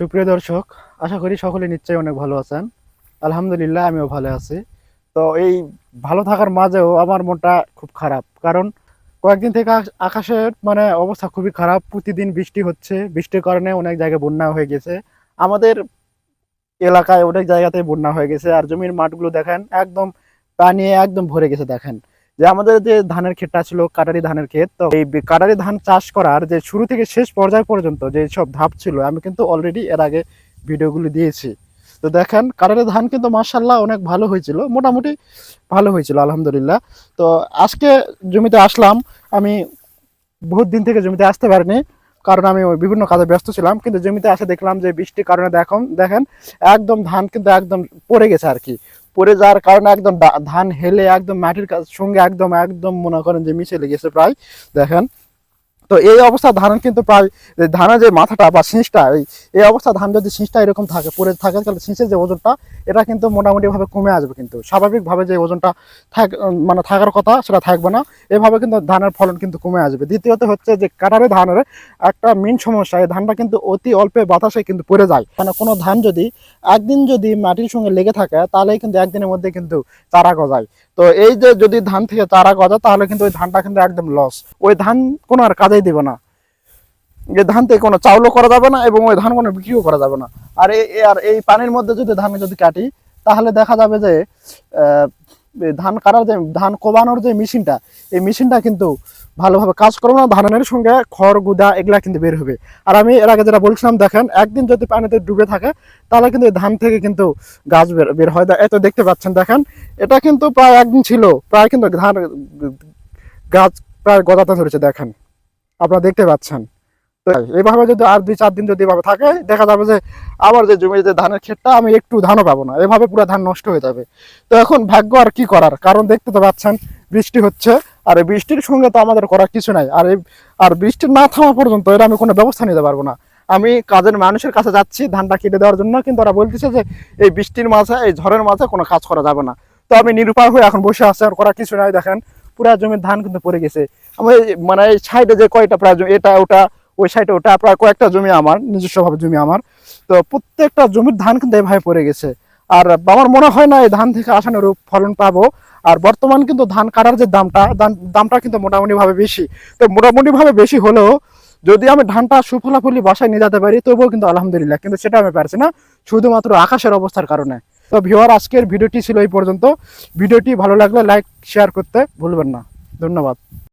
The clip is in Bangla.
সুপ্রিয় দর্শক, আশা করি সকলে নিশ্চয়ই অনেক ভালো আছেন। আলহামদুলিল্লাহ, আমিও ভালো আছি। তো এই ভালো থাকার মাঝেও আমার মনটা খুব খারাপ। কারণ কয়েকদিন থেকে আকাশের মানে অবস্থা খুবই খারাপ। প্রতিদিন বৃষ্টি হচ্ছে। বৃষ্টির কারণে অনেক জায়গায় বন্যা হয়ে গেছে। আমাদের এলাকায় অনেক জায়গাতে বন্যা হয়ে গেছে। আর জমির মাঠগুলো দেখেন, একদম পানি একদম ভরে গেছে, দেখেন। যে আমাদের যে ধানের ক্ষেতটা ছিল, কাটারি ধানের ক্ষেত, তো এই কাটারি ধান চাষ করার যে শুরু থেকে শেষ পর্যায় পর্যন্ত যে সব ধাপ ছিল, আমি কিন্তু অলরেডি এর আগে ভিডিওগুলো দিয়েছি। তো দেখেন, কাটারি ধান কিন্তু মার্শাল্লাহ অনেক ভালো হয়েছিল, মোটামুটি ভালো হয়েছিল, আলহামদুলিল্লাহ। তো আজকে জমিতে আসলাম, আমি বহুত দিন থেকে জমিতে আসতে পারিনি, কারণ আমি বিভিন্ন কাজে ব্যস্ত ছিলাম, কিন্তু জমিতে আসে দেখলাম যে বৃষ্টির কারণে দেখেন, একদম ধান কিন্তু একদম পড়ে গেছে আর কি। পড়ে যাওয়ার কারণে একদম ধান হেলে একদম মাটির সঙ্গে একদম একদম মনে করেন যে মিশে লেগেছে প্রায়। দেখেন তো এই অবস্থা ধান কিন্তু প্রায় ধানের যে মাথাটা বা শীষটা এই এই অবস্থা ধান যদি শীষটা এরকম থাকে, পড়ে থাকে, তাহলে শীষের যে ওজনটা, এটা কিন্তু মোটামুটিভাবে কমে আসবে কিন্তু। স্বাভাবিকভাবে যে ওজনটা থাক মানে থাকার কথা, সেটা থাকবে না। এভাবে কিন্তু ধানের ফলন কিন্তু কমে আসবে। দ্বিতীয়ত হচ্ছে যে কাটারে ধানের একটা মেন সমস্যা, এই ধানটা কিন্তু অতি অল্পে বাতাসে কিন্তু পড়ে যায়। মানে কোনো ধান যদি, একদিন যদি মাটির সঙ্গে লেগে থাকে তাহলে কিন্তু একদিনের মধ্যে কিন্তু চারা গজায়। তো এই যে যদি ধান থেকে চারা গজা, তাহলে কিন্তু ওই ধানটা কিন্তু একদম লস ওই ধান কোনো আর কাজেই দেবে না। যে ধান থেকে কোনো চাউলও করা যাবে না এবং ওই ধান কোনো বিক্রিও করা যাবে না। আর এই আর এই পানির মধ্যে যদি ধানে যদি কাটি, তাহলে দেখা যাবে যে ধান কাটার যে, ধান কোবানোর যে মেশিনটা, এই মেশিনটা কিন্তু ভালোভাবে কাজ করবে না, ধানের সঙ্গে খড়, গুদা এগুলা কিন্তু বের হবে। আর আমি এর আগে যেটা বলছিলাম, দেখেন, একদিন যদি পানিতে ডুবে থাকে, তাহলে কিন্তু ধান থেকে কিন্তু গাছ বের বের হয়। এই তো দেখতে পাচ্ছেন, দেখেন, এটা কিন্তু প্রায় একদিন ছিল, প্রায় কিন্তু ধান, গাছ প্রায় গজাতে ধরেছে, দেখেন। আপনারা দেখতে পাচ্ছেন। তো এইভাবে যদি আর দুই চার দিন যদি এভাবে থাকে, দেখা যাবে যে আবার যে জমির যে ধানের ক্ষেতটা, আমি একটু ধানও পাবো না। এভাবে পুরো ধান নষ্ট হয়ে যাবে। তো এখন ভাগ্য আর কি করার? কারণ দেখতে তো পাচ্ছেন, বৃষ্টি হচ্ছে, আর এই বৃষ্টির সঙ্গে তো আমাদের করার কিছু নাই। আর এই, আর বৃষ্টি না থামা পর্যন্ত এর আমি কোনো ব্যবস্থা নিতে পারব না। আমি কাজের মানুষের কাছে যাচ্ছি, ধানটা কেটে দেওয়ার জন্য, কিন্তু ওরা বলতেছে যে এই বৃষ্টির মাঝে, এই ঝড়ের মাঝে কোনো কাজ করা যাবে না। তো আমি নিরুপায় হয়ে এখন বসে আছি, আর করার কিছু নাই। দেখেন, পুরা জমির ধান কিন্তু পড়ে গেছে। আমার মানে সাইডে যে কয়টা প্রায় এটা, ওটা ওই সাইডে ওটা প্রায় কয়েকটা জমি আমার, নিজস্বভাবে জমি আমার। তো প্রত্যেকটা জমির ধান কিন্তু এভাবে পড়ে গেছে। আর আমার মনে হয় না এই ধান থেকে আশানুরূপ ফলন পাবো। আর বর্তমান কিন্তু ধান কাটার যে দামটা দামটা কিন্তু মোটামুটি ভাবে বেশি। তো মোটামুটি ভাবে বেশি হলেও যদি আমি ধানটা সুফলাফলি বাসায় নিয়ে যেতে পারি, তবুও কিন্তু আলহামদুলিল্লাহ। কিন্তু সেটা আমি পারছি না, শুধুমাত্র আকাশের অবস্থার কারণে। তো ভিওয়ার আজকের ভিডিওটি ছিল এই পর্যন্ত। ভিডিওটি ভালো লাগলে লাইক শেয়ার করতে ভুলবেন না। ধন্যবাদ।